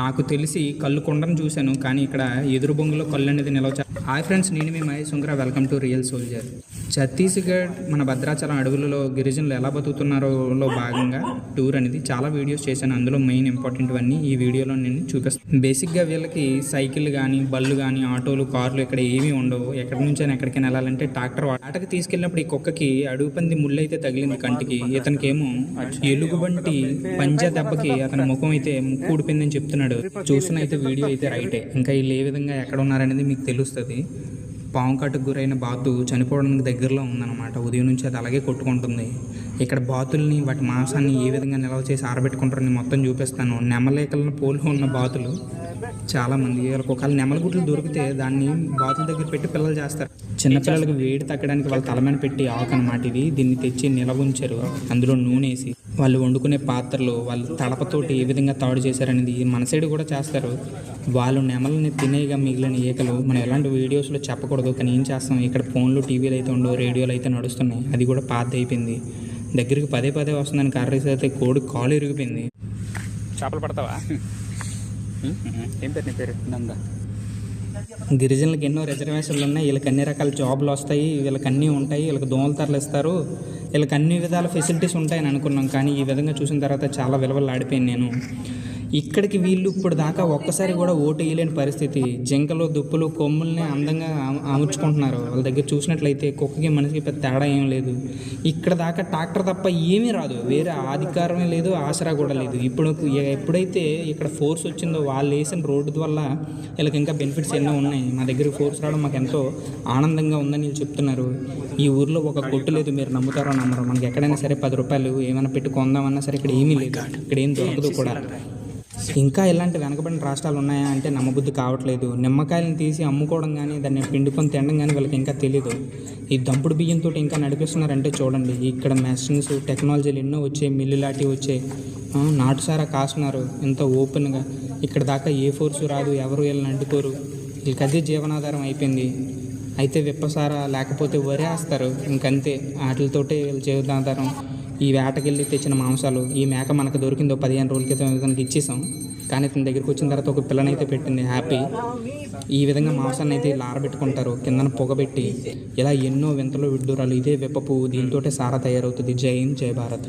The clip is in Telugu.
నాకు తెలిసి కళ్ళు కొండను చూశాను కానీ ఇక్కడ ఎదురు బొంగులో కళ్ళు అనేది నిలవ హాయ్ ఫ్రెండ్స్ నేను మీ Mahesh Sunkara welcome to real soldier. Chhattisgarh మన భద్రాచలం అడవులలో గిరిజనులు ఎలా బతుకుతున్నారోలో భాగంగా టూర్ అనేది చాలా వీడియోస్ చేశాను. అందులో మెయిన్ ఇంపార్టెంట్ అన్నీ ఈ వీడియోలో నేను చూపిస్తాను. బేసిక్గా వీళ్ళకి సైకిల్ కానీ బళ్ళు కానీ ఆటోలు కార్లు ఇక్కడ ఏమీ ఉండవు. ఎక్కడి నుంచి ఎక్కడికైనా వెళ్ళాలంటే ట్రాక్టర్ ఆటకి తీసుకెళ్ళినప్పుడు ఈ కుక్కకి అడుగు పంది ముళ్ళు అయితే తగిలింది కంటికి. ఇతనికి ఏమో ఎలుగుబంటి పంజా దెబ్బకి అతని ముఖం అయితే ముక్కు ఊడిపోయిందని చెప్తున్నాడు. చూసిన అయితే వీడియో అయితే రైటే. ఇంకా వీళ్ళు ఏ విధంగా ఎక్కడ ఉన్నారనేది మీకు తెలుస్తుంది. పాము గురైన బాతు చనిపోవడానికి దగ్గరలో ఉందన్నమాట. ఉదయం నుంచి అది అలాగే కొట్టుకుంటుంది. ఇక్కడ బాతుల్ని వాటి మాంసాన్ని ఏ విధంగా నిల్వ చేసి ఆరబెట్టుకుంటారని మొత్తం చూపిస్తాను. నెమలేకలను పోలి ఉన్న బాతులు చాలామంది ఒకవేళ నెమల గుడ్లు దొరికితే దాన్ని బాతుల దగ్గర పెట్టి పిల్లలు చేస్తారు. చిన్నపిల్లలకి వేడి తగ్గడానికి వాళ్ళ తలమైన పెట్టి ఆకు అనమాట ఇది. దీన్ని తెచ్చి నిలవ ఉంచారు. అందులో నూనె వేసి వాళ్ళు వండుకునే పాత్రలు వాళ్ళు తడపతోటి ఏ విధంగా తాడు చేశారనేది మన సైడ్ కూడా చేస్తారు. వాళ్ళు నెమలని తినేగా మిగిలిన ఈకలు మనం ఎలాంటి వీడియోస్లో చెప్పకూడదు. కానీ ఏం చేస్తాం? ఇక్కడ ఫోన్లు టీవీలు అయితే ఉండవు రేడియోలు అయితే నడుస్తున్నాయి. అది కూడా పాత అయిపోయింది దగ్గరికి పదే పదే వస్తుందని కర్రీస్ అయితే కోడి కాలు ఇరిగిపోయింది. చేపలు పడతావా? ఏం పేరు నీ పేరు? నంద. గిరిజనులకు ఎన్నో రిజర్వేషన్లు ఉన్నాయి. వీళ్ళకి అన్ని రకాల జాబ్లు వస్తాయి. వీళ్ళకి అన్నీ ఉంటాయి. వీళ్ళకి దోమల తరలు ఇస్తారు వీళ్ళకి అన్ని విధాల ఫెసిలిటీస్ ఉంటాయని అనుకున్నాం. కానీ ఈ విధంగా చూసిన తర్వాత చాలా విలువలు ఆడిపోయాను నేను. ఇక్కడికి వీళ్ళు ఇప్పుడు దాకా ఒక్కసారి కూడా ఓటు వేయలేని పరిస్థితి. జింకలు దుప్పులు కొమ్ముల్ని అందంగా అమర్చుకుంటున్నారు వాళ్ళ దగ్గర చూసినట్లయితే కుక్కకి మనిషికి పెద్ద తేడా ఏం లేదు. ఇక్కడ దాకా ట్రాక్టర్ తప్ప ఏమీ రాదు. వేరే అధికారమే లేదు ఆసరా కూడా లేదు. ఇప్పుడు ఎప్పుడైతే ఇక్కడ ఫోర్స్ వచ్చిందో వాళ్ళు వేసిన రోడ్డు వల్ల వీళ్ళకి ఇంకా బెనిఫిట్స్ ఎన్నో ఉన్నాయి. మా దగ్గర ఫోర్స్ రావడం మాకు ఎంతో ఆనందంగా ఉందని వీళ్ళు చెప్తున్నారు. ఈ ఊర్లో ఒక కొట్టు లేదు. మీరు నమ్ముతారో నమ్మరు. మనకి ఎక్కడైనా సరే పది రూపాయలు ఏమైనా పెట్టుకుందామన్నా సరే ఇక్కడ ఏమీ లేదు. ఇక్కడ ఏం దొరకదు కూడా. ఇంకా ఇలాంటి వెనకబడిన రాష్ట్రాలు ఉన్నాయా అంటే నమ్మబుద్ధి కావట్లేదు. నిమ్మకాయలను తీసి అమ్ముకోవడం కానీ దాన్ని పిండుకొని తినడం కానీ వాళ్ళకి ఇంకా తెలియదు ఈ దంపుడు బియ్యంతో ఇంకా నడిపిస్తున్నారంటే చూడండి. ఇక్కడ మెషిన్స్ టెక్నాలజీలు ఎన్నో వచ్చాయి మిల్లు లాంటివి వచ్చాయి. నాటుసారా కాస్తున్నారు. ఎంత ఓపెన్గా. ఇక్కడ దాకా ఏ ఫోర్సు రాదు ఎవరు వీళ్ళని అడ్డుకోరు. వీళ్ళకి అదే జీవనాధారం అయిపోయింది. అయితే విప్పసారా లేకపోతే వరే వేస్తారు. ఇంకంతే. వాటితోటే వీళ్ళ జీవనాధారం. ఈ వేటకెళ్ళి తెచ్చిన మాంసాలు ఈ మేక మనకు దొరికిందో పదిహేను రోజుల క్రితం ఇచ్చేసాం. కానీ తన దగ్గరికి వచ్చిన తర్వాత ఒక పిల్లనైతే పెట్టింది హ్యాపీ. ఈ విధంగా మాంసాన్ని అయితే లారబెట్టుకుంటారు ఆరబెట్టుకుంటారు కిందన పొగబెట్టి ఇలా ఎన్నో వింతలు విడ్డూరాలు. ఇదే విప్పపు పువ్వు దీంతోటే సారా తయారవుతుంది. జై హింద్ జై భారత్.